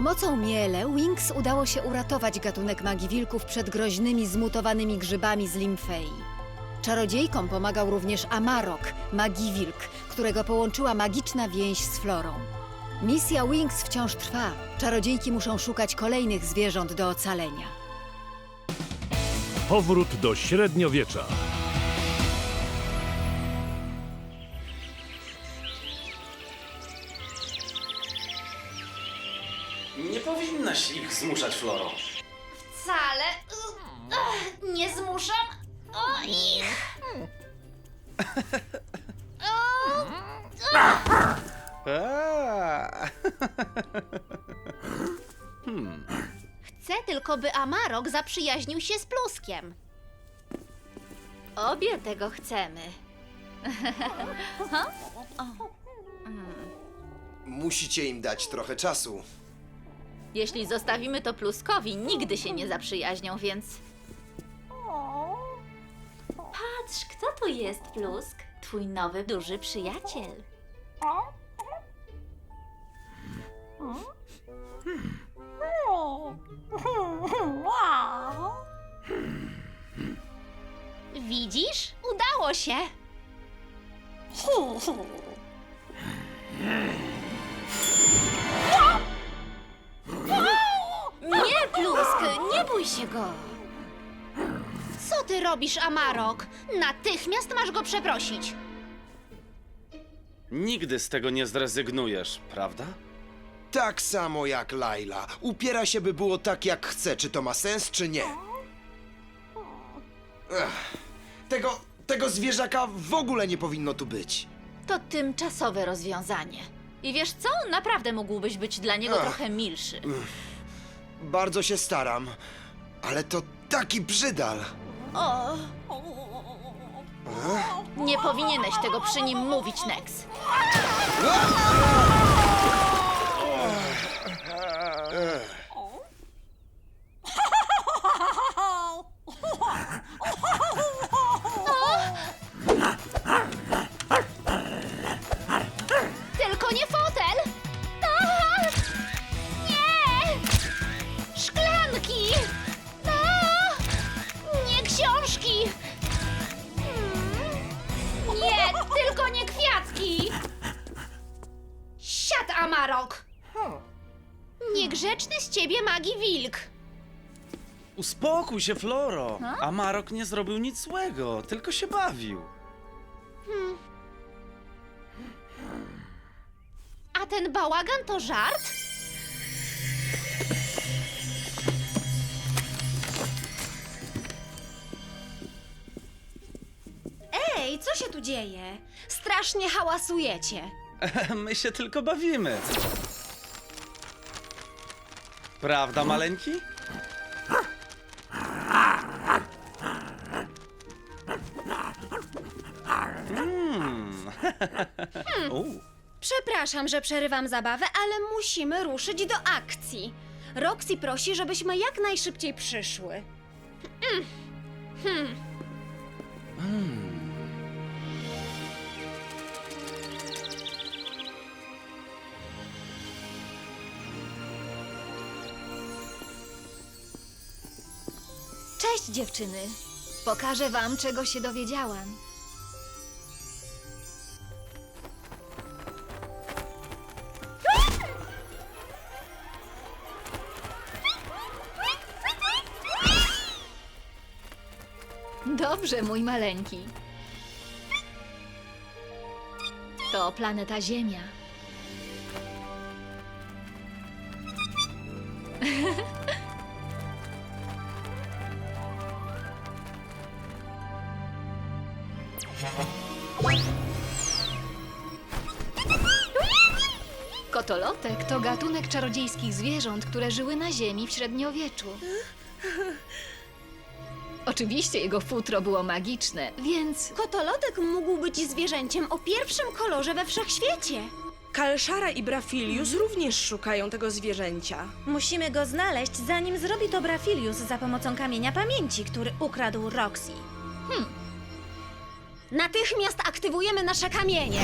pomocą miele Wings udało się uratować gatunek magii wilków przed groźnymi, zmutowanymi grzybami z Limfei. Czarodziejkom pomagał również Amarok, magii wilk, którego połączyła magiczna więź z Florą. Misja Wings wciąż trwa. Czarodziejki muszą szukać kolejnych zwierząt do ocalenia. Powrót do średniowiecza. Nie powinnaś ich zmuszać, Floro. Wcale nie zmuszam o ich. Chcę tylko, by Amarok zaprzyjaźnił się z Pluskiem. Obie tego chcemy. Musicie im dać trochę czasu. Jeśli zostawimy to Pluskowi, nigdy się nie zaprzyjaźnią, więc... Patrz, kto tu jest, Plusk? Twój nowy, duży przyjaciel. Widzisz? Udało się! Bój się go. Co ty robisz, Amarok? Natychmiast masz go przeprosić. Nigdy z tego nie zrezygnujesz, prawda? Tak samo jak Laila. Upiera się, by było tak, jak chce. Czy to ma sens, czy nie? Ech, tego, tego zwierzaka w ogóle nie powinno tu być. To tymczasowe rozwiązanie. I wiesz co? Naprawdę mógłbyś być dla niego Ach. trochę milszy. Bardzo się staram, ale to taki brzydal. O! Nie powinieneś tego przy nim mówić, Nex. Uspokój się, Floro. Amarok nie zrobił nic złego, tylko się bawił. A ten bałagan to żart? Ej, co się tu dzieje? Strasznie hałasujecie. My się tylko bawimy. Prawda, maleńki? Przepraszam, że przerywam zabawę, ale musimy ruszyć do akcji. Roxy prosi, żebyśmy jak najszybciej przyszły. Cześć, dziewczyny. Pokażę wam, czego się dowiedziałam. Dobrze, mój maleńki. To planeta Ziemia. Kotolotek to gatunek czarodziejskich zwierząt, które żyły na Ziemi w średniowieczu. Oczywiście jego futro było magiczne, więc Kotolotek mógł być zwierzęciem o pierwszym kolorze we wszechświecie. Kalszara i Brafilius również szukają tego zwierzęcia. Musimy go znaleźć, zanim zrobi to Brafilius za pomocą kamienia pamięci, który ukradł Roxy. Hmm. Natychmiast aktywujemy nasze kamienie.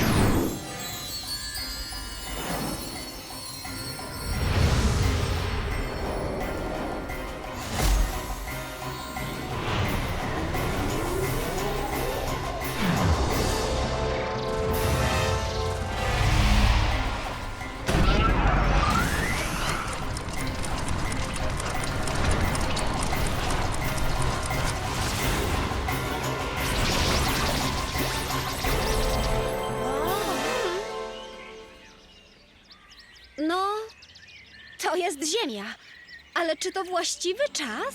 Ale czy to właściwy czas?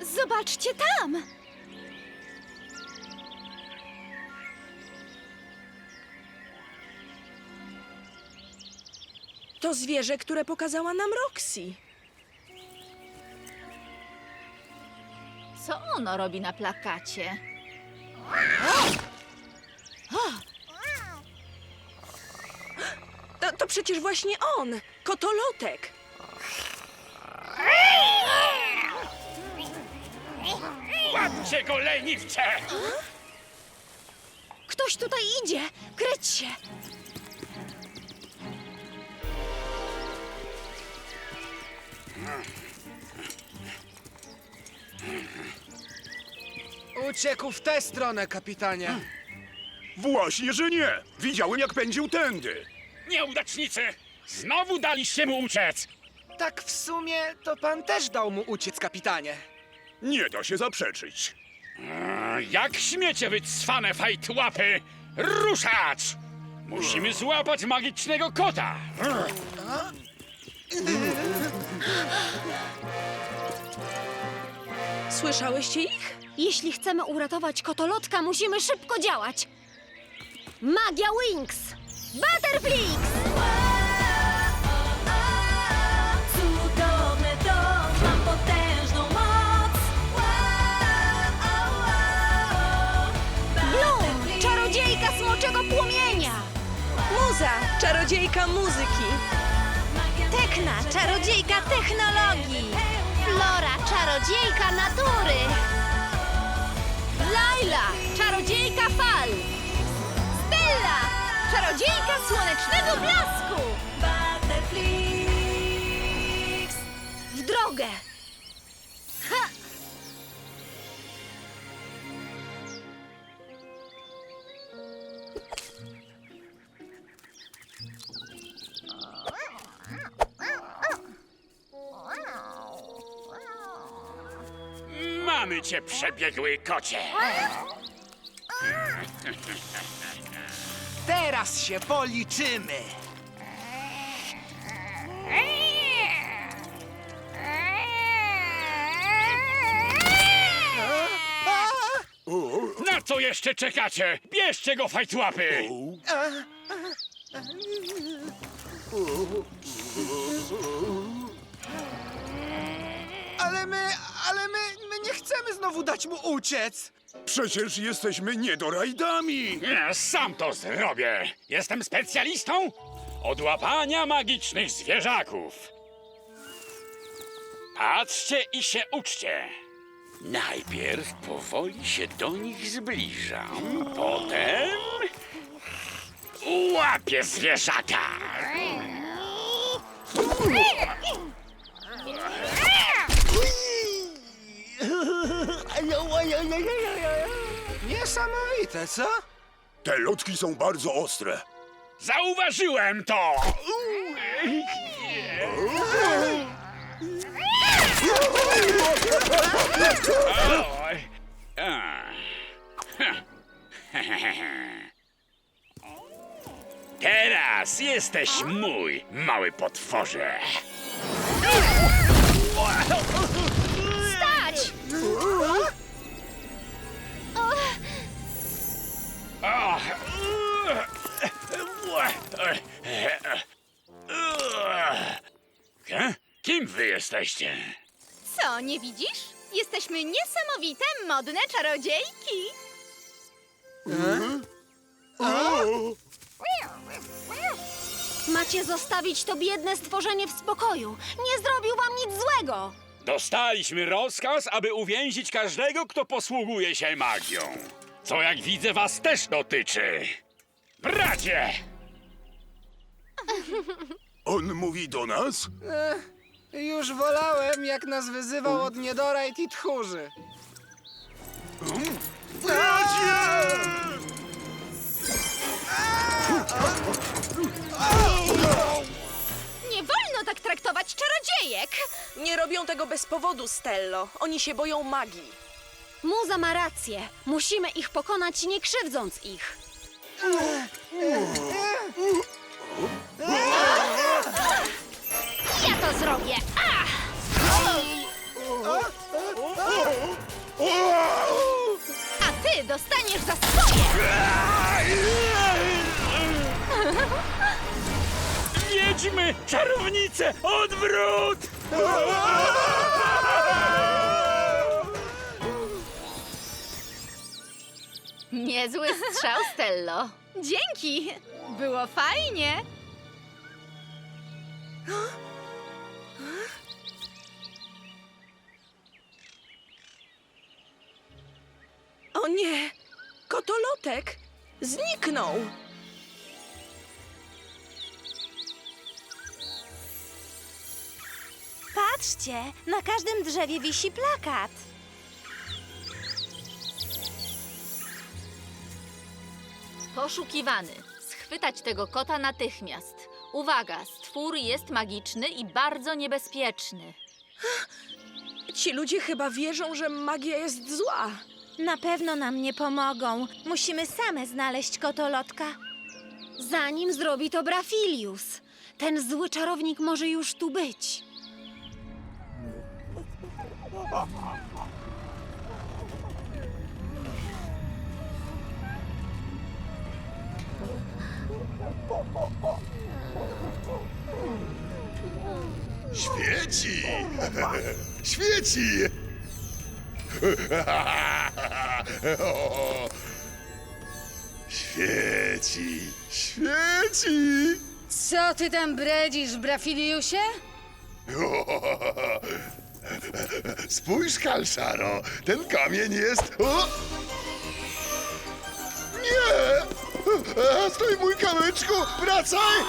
Zobaczcie tam! To zwierzę, które pokazała nam Roxy. Co ono robi na plakacie? To, to przecież właśnie on, kotolotek. Łapcie go, leniwcze! Ktoś tutaj idzie! Kryć się! Uciekł w tę stronę, kapitanie. Właśnie, że nie! Widziałem, jak pędził tędy. Nieudacznicy! Znowu daliście mu uciec! Tak w sumie to pan też dał mu uciec, kapitanie. Nie da się zaprzeczyć. Jak śmiecie wy cwane fajtłapy! Ruszać! Musimy złapać magicznego kota! Słyszałyście ich? Jeśli chcemy uratować kotolotka, musimy szybko działać! Magia Wings! Butterflix! Muza, czarodziejka muzyki. Tekna! Czarodziejka technologii! Flora! Czarodziejka natury! Laila! Czarodziejka fal! Stella! Czarodziejka słonecznego blasku! W drogę! Cię, przebiegły kocie! Teraz się policzymy. Na co jeszcze czekacie? Bierzcie go, fajtłapy! Ale my, chcemy znowu dać mu uciec. Przecież jesteśmy niedorajdami. Nie, sam to zrobię! Jestem specjalistą od łapania magicznych zwierzaków. Patrzcie i się uczcie. Najpierw powoli się do nich zbliżam, potem łapię zwierzaka. Niesamowite, co? Te lotki są bardzo ostre. Zauważyłem to! Oj. A. Teraz jesteś mój, mały potworze. Kim wy jesteście? Co, nie widzisz? Jesteśmy niesamowite, modne czarodziejki! Macie zostawić to biedne stworzenie w spokoju. Nie zrobił wam nic złego. Dostaliśmy rozkaz, aby uwięzić każdego, kto posługuje się magią. Co jak widzę was też dotyczy. Bracie! On mówi do nas? Już wolałem, jak nas wyzywał od niedorajt i tchórzy. Nie wolno tak traktować czarodziejek! Nie robią tego bez powodu, Stello. Oni się boją magii. Muza ma rację. Musimy ich pokonać, nie krzywdząc ich. Ja to zrobię! Ach! A ty dostaniesz za swoje! Wiedźmy, czarownice, odwrót! Niezły strzał, Stello. Dzięki! Było fajnie! O nie! Kotolotek zniknął! Patrzcie, na każdym drzewie wisi plakat. Poszukiwany. Schwytać tego kota natychmiast. Uwaga, stwór jest magiczny i bardzo niebezpieczny. Ci ludzie chyba wierzą, że magia jest zła. Na pewno nam nie pomogą. Musimy same znaleźć kotolotka. Zanim zrobi to Brafilius. Ten zły czarownik może już tu być. Świeci! Świeci! Świeci! Świeci! Co ty tam bredzisz, Brafiliusie? Spójrz, Kalszaro, ten kamień jest... O! Stój, mój kamyczku! Wracaj!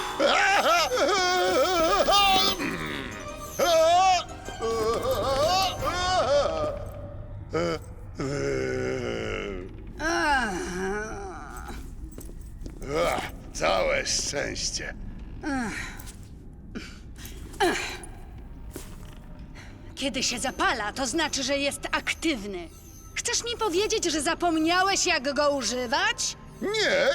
Ach, Całe szczęście. Kiedy się zapala, to znaczy, że jest aktywny. Chcesz mi powiedzieć, że zapomniałeś, jak go używać? Nie,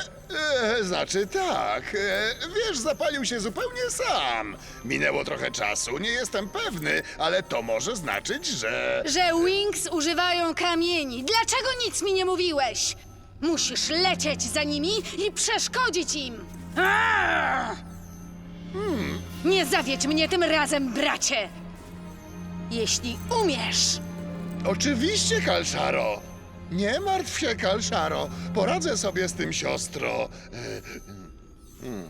e, znaczy tak. E, wiesz, zapalił się zupełnie sam. Minęło trochę czasu, nie jestem pewny, ale to może znaczyć, że. Że Wings używają kamieni. Dlaczego nic mi nie mówiłeś? Musisz lecieć za nimi i przeszkodzić im. Aaa! Nie zawiedź mnie tym razem, bracie. Jeśli umiesz. Oczywiście, Kalszaro. Nie martw się, Kalszaro. Poradzę sobie z tym, siostro. E, mm.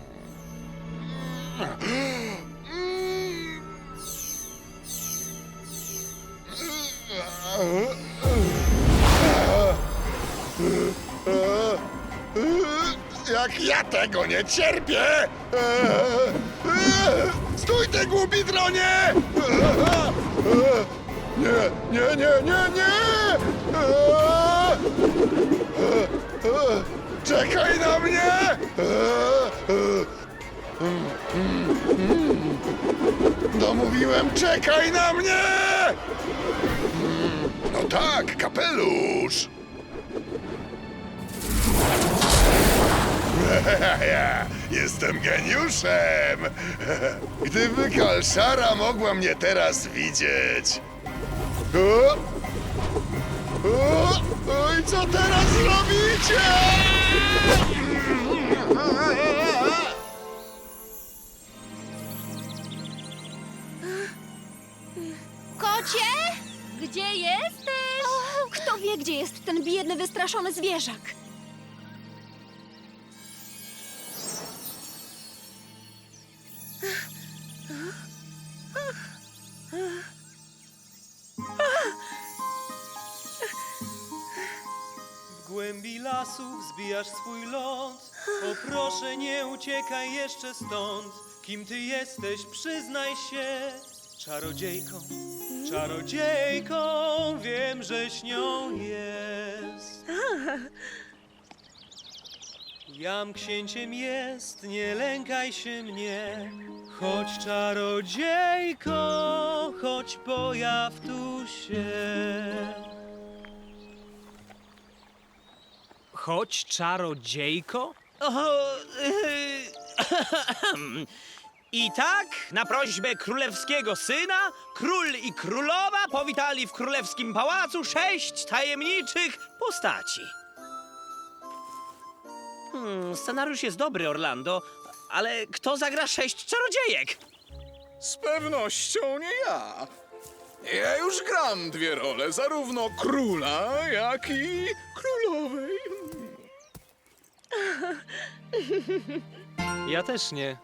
Jak ja tego nie cierpię! Stój, ty głupi dronie! Nie, nie, nie, nie, nie! Czekaj na mnie! No mówiłem, czekaj na mnie! No tak, kapelusz! Jestem geniuszem! Gdyby Kalszara mogła mnie teraz widzieć. O! O! I co teraz robicie? Kocie? Gdzie jesteś? Kto wie, gdzie jest ten biedny, wystraszony zwierzak? Lasu wzbijasz swój ląd. O proszę, nie uciekaj jeszcze stąd. Kim ty jesteś, przyznaj się. Czarodziejką, czarodziejką, wiem, że nią jest. Jam księciem jest, nie lękaj się mnie. Chodź czarodziejko, chodź pojaw tu się. Chodź, czarodziejko? O, I tak, na prośbę królewskiego syna, król i królowa powitali w królewskim pałacu sześć tajemniczych postaci. Hmm, scenariusz jest dobry, Orlando, ale kto zagra sześć czarodziejek? Z pewnością nie ja. Ja już gram dwie role, zarówno króla, jak i królowej. Ja też nie.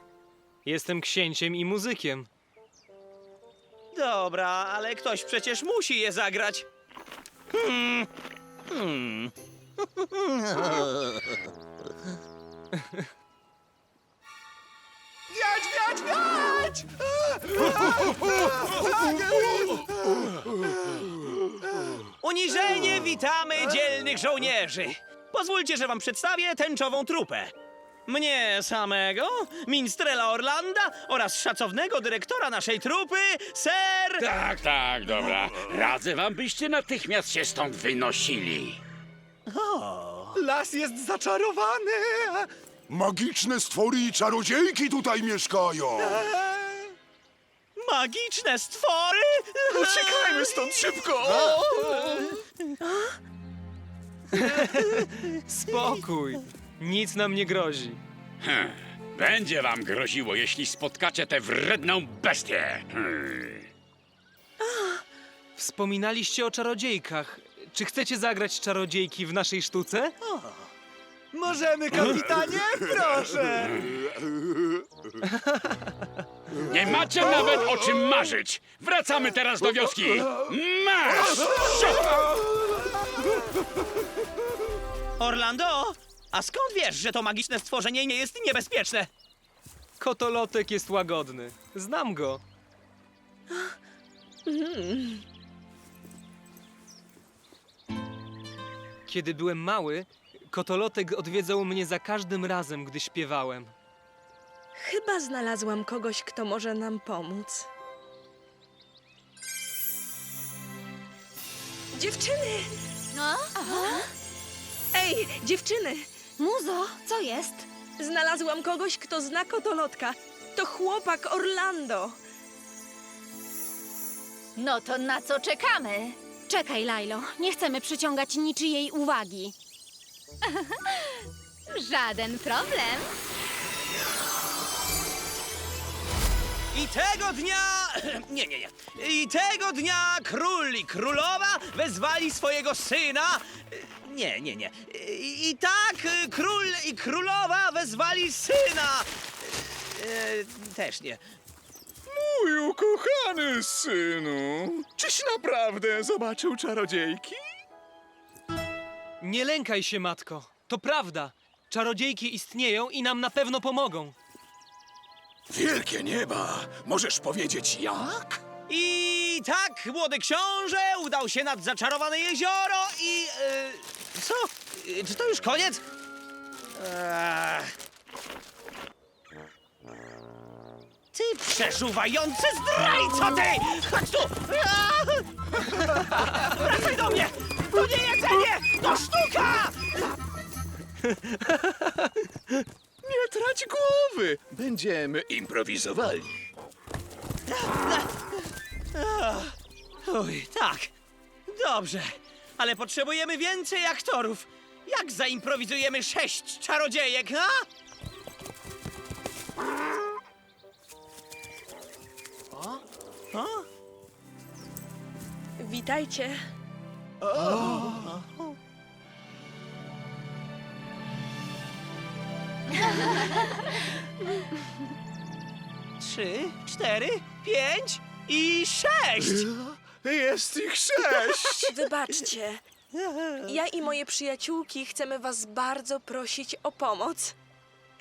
Jestem księciem i muzykiem. Dobra, ale ktoś przecież musi je zagrać. Hmm. Hmm. Wiać, wiać, wiać! Uniżenie witamy dzielnych żołnierzy. Pozwólcie, że wam przedstawię tęczową trupę. Mnie samego, minstrela Orlanda oraz szacownego dyrektora naszej trupy, ser... Tak, tak, dobra. Radzę wam, byście natychmiast się stąd wynosili. Las jest zaczarowany! Magiczne stwory i czarodziejki tutaj mieszkają. Magiczne stwory! Uciekajmy stąd szybko! Spokój. Nic nam nie grozi. Hm. Będzie wam groziło, jeśli spotkacie tę wredną bestię. Hmm. Wspominaliście o czarodziejkach. Czy chcecie zagrać czarodziejki w naszej sztuce? Możemy, kapitanie? Proszę! Nie macie nawet o czym marzyć. Wracamy teraz do wioski. Marsz! Orlando, a skąd wiesz, że to magiczne stworzenie nie jest niebezpieczne? Kotolotek jest łagodny. Znam go. Kiedy byłem mały, kotolotek odwiedzał mnie za każdym razem, gdy śpiewałem. Chyba znalazłam kogoś, kto może nam pomóc. Dziewczyny! No? Ej, dziewczyny! Muzo, co jest? Znalazłam kogoś, kto zna kotolotka. To chłopak Orlando. No to na co czekamy? Czekaj, Lajlo. Nie chcemy przyciągać niczyjej uwagi. Żaden problem. I tego dnia... Nie, nie, nie. I tego dnia król i królowa wezwali swojego syna... Nie, nie, nie. I, i tak król i królowa wezwali syna... E, też nie. Mój ukochany synu, czyś naprawdę zobaczył czarodziejki? Nie lękaj się, matko. To prawda. Czarodziejki istnieją i nam na pewno pomogą. Wielkie nieba! Możesz powiedzieć jak? I tak młody książę udał się nad zaczarowane jezioro i... E, co? E, Czy to już koniec? Ech. Ty przeżuwający zdrajco, ty! Chodź tu! Aaa! Wracaj do mnie! To nie jedzenie! To sztuka! Nie trać głowy! Będziemy improwizowali. Oj, tak. Dobrze. Ale potrzebujemy więcej aktorów. Jak zaimprowizujemy sześć czarodziejek, a? Witajcie. Trzy, cztery, pięć i sześć! Jest ich sześć! Wybaczcie. Ja i moje przyjaciółki chcemy was bardzo prosić o pomoc.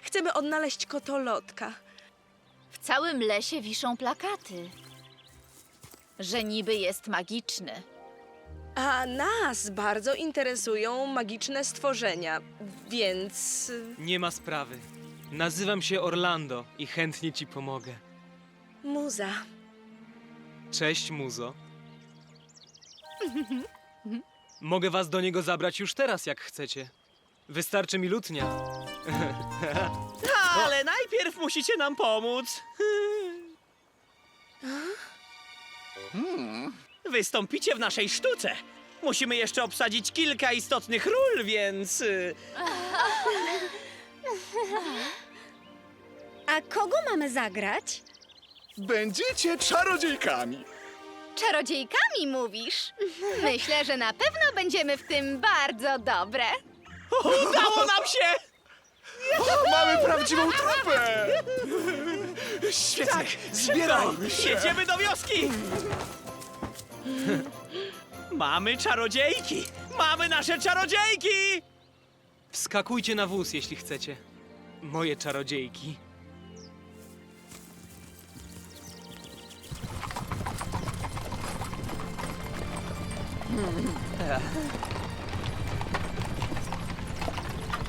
Chcemy odnaleźć kotolotka. W całym lesie wiszą plakaty. Że niby jest magiczny. A nas bardzo interesują magiczne stworzenia, więc... Nie ma sprawy. Nazywam się Orlando i chętnie ci pomogę. Muza. Cześć, muzo. Mogę was do niego zabrać już teraz, jak chcecie. Wystarczy mi lutnia. Ale najpierw musicie nam pomóc. Wystąpicie w naszej sztuce. Musimy jeszcze obsadzić kilka istotnych ról, więc. y, A kogo mamy zagrać? Będziecie czarodziejkami. Czarodziejkami mówisz? Myślę, że na pewno będziemy w tym bardzo dobre. Udało nam się! O, mamy prawdziwą trupę! Świetnie, zbierajmy się! Jedziemy do wioski! Mamy czarodziejki! Mamy nasze czarodziejki! Wskakujcie na wóz, jeśli chcecie. Moje czarodziejki.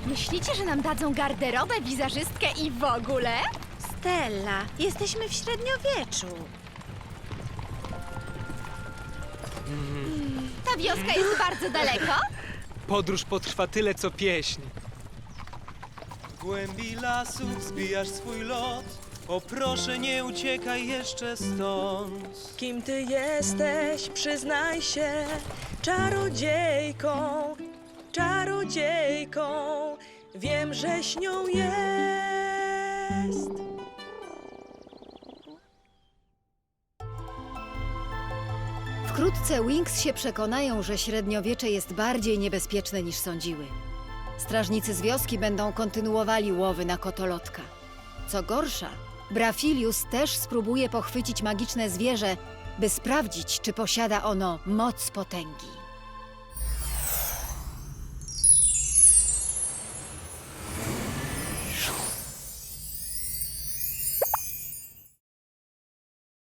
Myślicie, że nam dadzą garderobę, wizerzystkę i w ogóle? Stella, jesteśmy w średniowieczu. Wioska jest bardzo daleko. Podróż potrwa tyle, co pieśń. W głębi lasu wzbijasz swój lot. O proszę, nie uciekaj jeszcze stąd. Kim ty jesteś, przyznaj się, czarodziejką, czarodziejką, wiem, że śnią jest. Wkrótce Wings się przekonają, że średniowiecze jest bardziej niebezpieczne niż sądziły. Strażnicy z wioski będą kontynuowali łowy na kotolotka. Co gorsza, Brafilius też spróbuje pochwycić magiczne zwierzę, by sprawdzić, czy posiada ono moc potęgi.